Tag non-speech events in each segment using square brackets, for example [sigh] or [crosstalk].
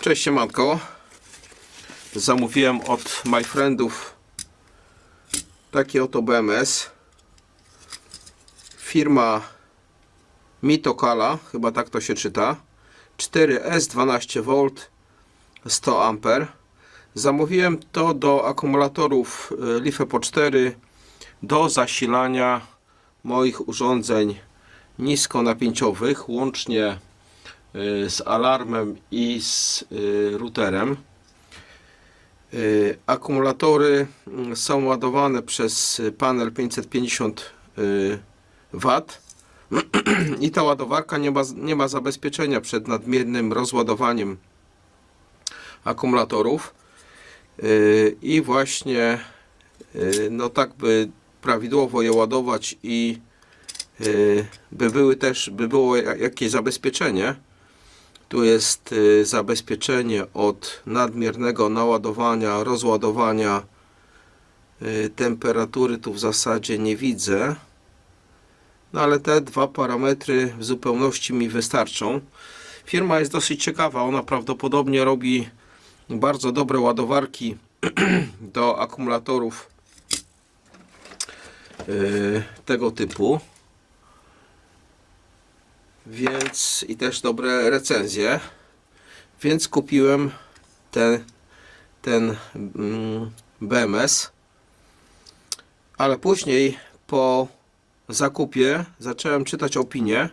Cześć siemanko. Zamówiłem od My Friendów taki oto BMS. Firma Mitokala, chyba tak to się czyta. 4S 12V 100 A. Zamówiłem to do akumulatorów y, LiFePO 4 do zasilania moich urządzeń niskonapięciowych, łącznie z alarmem i z y, routerem. Y, Akumulatory mm, są ładowane przez panel 550 W [clears throat] i ta ładowarka nie ma, nie ma zabezpieczenia przed nadmiernym rozładowaniem akumulatorów. Y, i właśnie y, no tak by prawidłowo je ładować i y, by były też by było ja- jakieś zabezpieczenie tu jest y, zabezpieczenie od nadmiernego naładowania, rozładowania y, temperatury tu w zasadzie nie widzę. No ale te dwa parametry w zupełności mi wystarczą. Firma jest dosyć ciekawa. Ona prawdopodobnie robi bardzo dobre ładowarki [clears throat] do akumulatorów yy, tego typu więc i też dobre recenzje więc kupiłem ten, ten mm, BMS ale później po zakupie zacząłem czytać opinie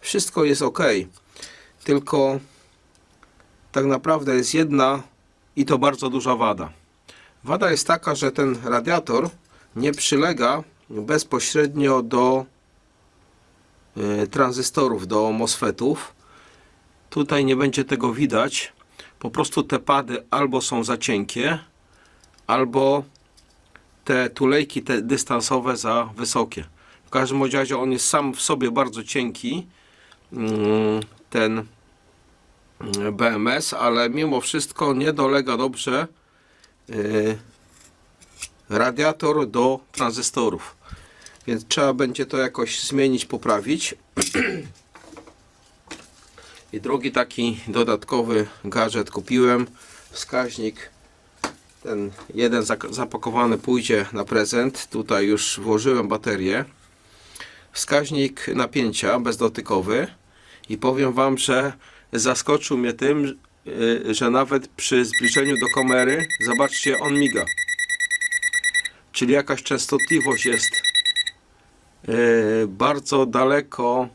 wszystko jest ok tylko tak naprawdę jest jedna i to bardzo duża wada. Wada jest taka, że ten radiator nie przylega bezpośrednio do tranzystorów, do MOSFETów. Tutaj nie będzie tego widać. Po prostu te pady albo są za cienkie, albo te tulejki te dystansowe za wysokie. W każdym razie on jest sam w sobie bardzo cienki. Mm, Ten BMS, ale mimo wszystko nie dolega dobrze yy, radiator do tranzystorów. Więc trzeba będzie to jakoś zmienić, poprawić. [clears throat] I drugi taki dodatkowy gadżet kupiłem. Wskaźnik ten jeden zapakowany pójdzie na prezent. Tutaj już włożyłem baterię. Wskaźnik napięcia bezdotykowy. I powiem Wam, że zaskoczył mnie tym, y, że nawet przy zbliżeniu do kamery, zobaczcie, on miga. Czyli jakaś częstotliwość jest bardzo daleko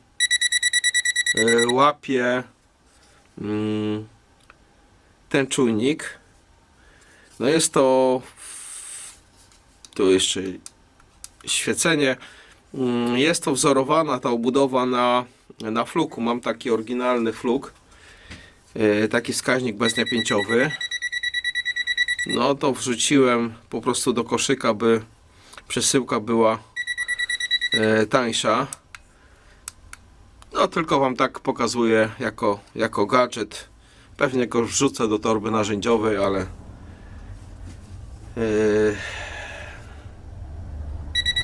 y, łapie mm, ten czujnik. No jest to tu jeszcze świecenie. Mm, Jest to wzorowana ta obudowa na, na fluku. Mam taki oryginalny fluk. E, Taki wskaźnik beznapięciowy. No to wrzuciłem po prostu do koszyka, by przesyłka była e, tańsza. No tylko Wam tak pokazuję jako, jako gadżet. Pewnie go wrzucę do torby narzędziowej, ale e,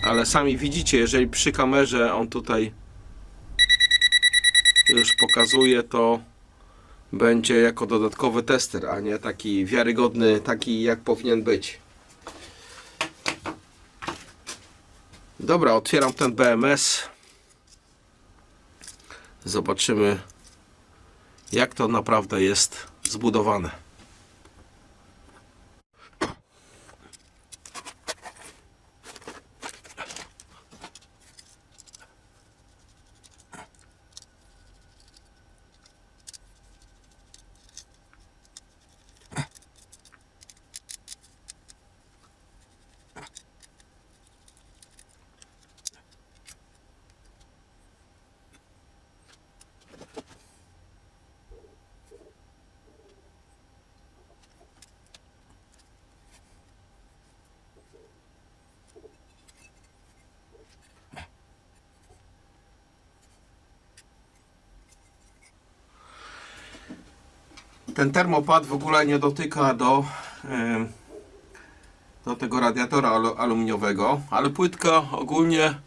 ale sami widzicie, jeżeli przy kamerze on tutaj już pokazuje, to będzie jako dodatkowy tester, a nie taki wiarygodny, taki jak powinien być. Dobra, otwieram ten BMS. Zobaczymy, jak to naprawdę jest zbudowane. Ten termopad w ogóle nie dotyka do, do tego radiatora alu- aluminiowego, ale płytka ogólnie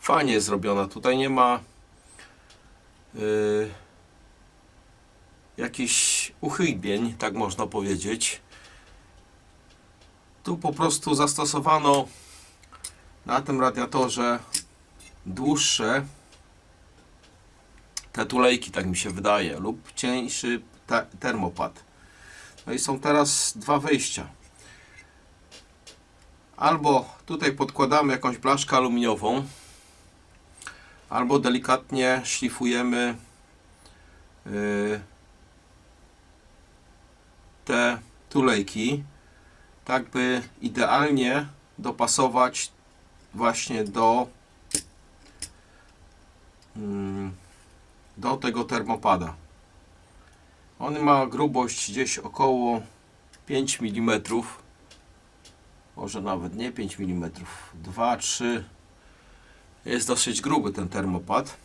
fajnie jest zrobiona. Tutaj nie ma y, jakichś uchybień, tak można powiedzieć. Tu po prostu zastosowano na tym radiatorze dłuższe te tulejki, tak mi się wydaje, lub cieńszy termopad. No i są teraz dwa wyjścia. Albo tutaj podkładamy jakąś blaszkę aluminiową, albo delikatnie szlifujemy yy, te tulejki, tak by idealnie dopasować właśnie do mm, do tego termopada. On ma grubość gdzieś około 5 mm. Może nawet nie 5 mm, 2, 3. Jest dosyć gruby ten termopad.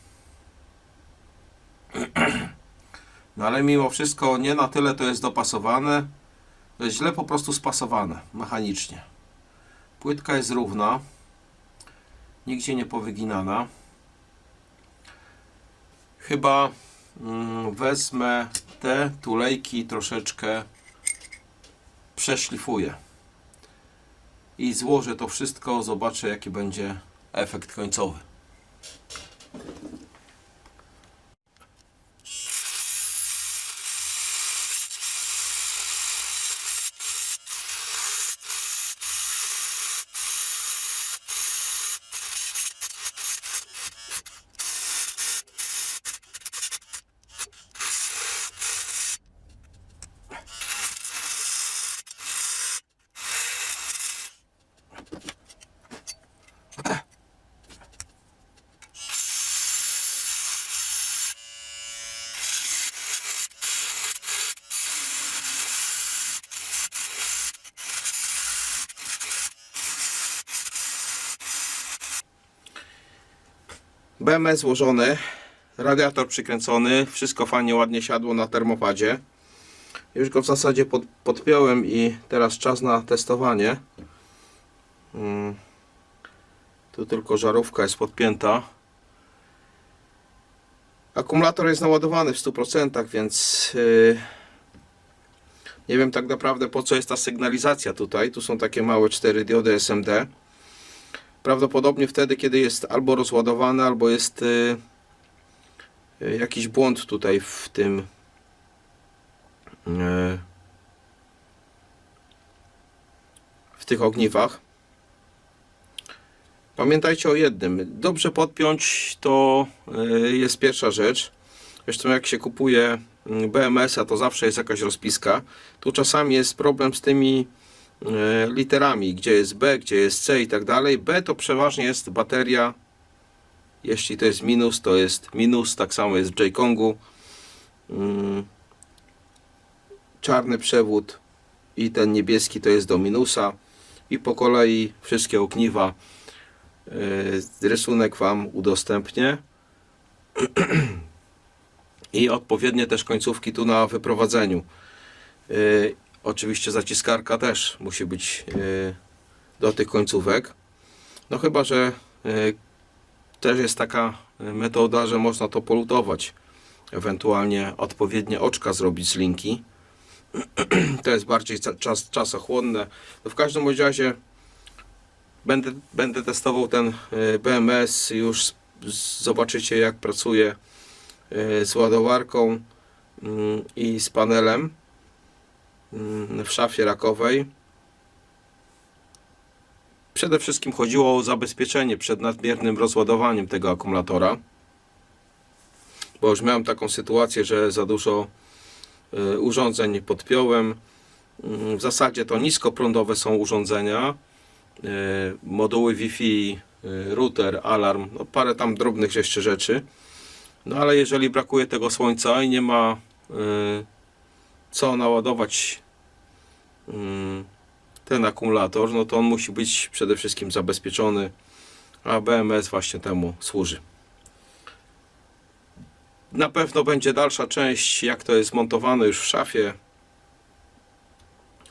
[clears throat] No ale mimo wszystko nie na tyle to jest dopasowane. To jest źle po prostu spasowane mechanicznie. Płytka jest równa. Nigdzie nie powyginana. Chyba wezmę te tulejki troszeczkę przeszlifuję i złożę to wszystko, zobaczę jaki będzie efekt końcowy. BMS złożony, radiator przykręcony, wszystko fajnie, ładnie siadło na termopadzie. Już go w zasadzie pod, podpiąłem i teraz czas na testowanie. Mm. Tu tylko żarówka jest podpięta. Akumulator jest naładowany w 100%, więc yy, nie wiem tak naprawdę po co jest ta sygnalizacja tutaj. Tu są takie małe 4 diody SMD. Prawdopodobnie wtedy, kiedy jest albo rozładowany, albo jest y, y, jakiś błąd tutaj w tym y, w tych ogniwach. Pamiętajcie o jednym. Dobrze podpiąć to jest pierwsza rzecz. Zresztą jak się kupuje BMS-a, to zawsze jest jakaś rozpiska. Tu czasami jest problem z tymi literami, gdzie jest B, gdzie jest C i tak dalej. B to przeważnie jest bateria. Jeśli to jest minus, to jest minus. Tak samo jest w J-Kongu. Mm. Czarny przewód i ten niebieski to jest do minusa. I po kolei wszystkie ogniwa. e, Rysunek Wam udostępnię. [clears throat] I odpowiednie też końcówki tu na wyprowadzeniu. Oczywiście zaciskarka też musi być yy, do tych końcówek. No chyba, że yy, też jest taka metoda, że można to polutować. Ewentualnie odpowiednie oczka zrobić z linki. [clears throat] to jest bardziej czas, czasochłonne. No w każdym razie będę, będę testował ten BMS. Już zobaczycie jak pracuje z ładowarką mm, i z panelem w szafie rakowej. Przede wszystkim chodziło o zabezpieczenie przed nadmiernym rozładowaniem tego akumulatora. Bo już miałem taką sytuację, że za dużo y, urządzeń podpiąłem. Mm, W zasadzie to niskoprądowe są urządzenia. y, Moduły Wi-Fi, y, router, alarm, no parę tam drobnych jeszcze rzeczy. No ale jeżeli brakuje tego słońca i nie ma co naładować y, ten akumulator, no to on musi być przede wszystkim zabezpieczony, a BMS właśnie temu służy. Na pewno będzie dalsza część, jak to jest montowane już w szafie.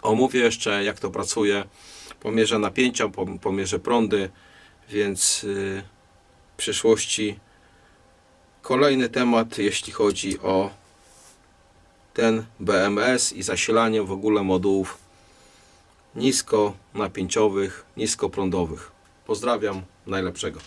Omówię jeszcze, jak to pracuje. Pomierzę napięcia, pom- pomierzę prądy, więc y, w przyszłości kolejny temat, jeśli chodzi o ten BMS i zasilanie w ogóle modułów niskonapięciowych, niskoprądowych. Pozdrawiam, najlepszego.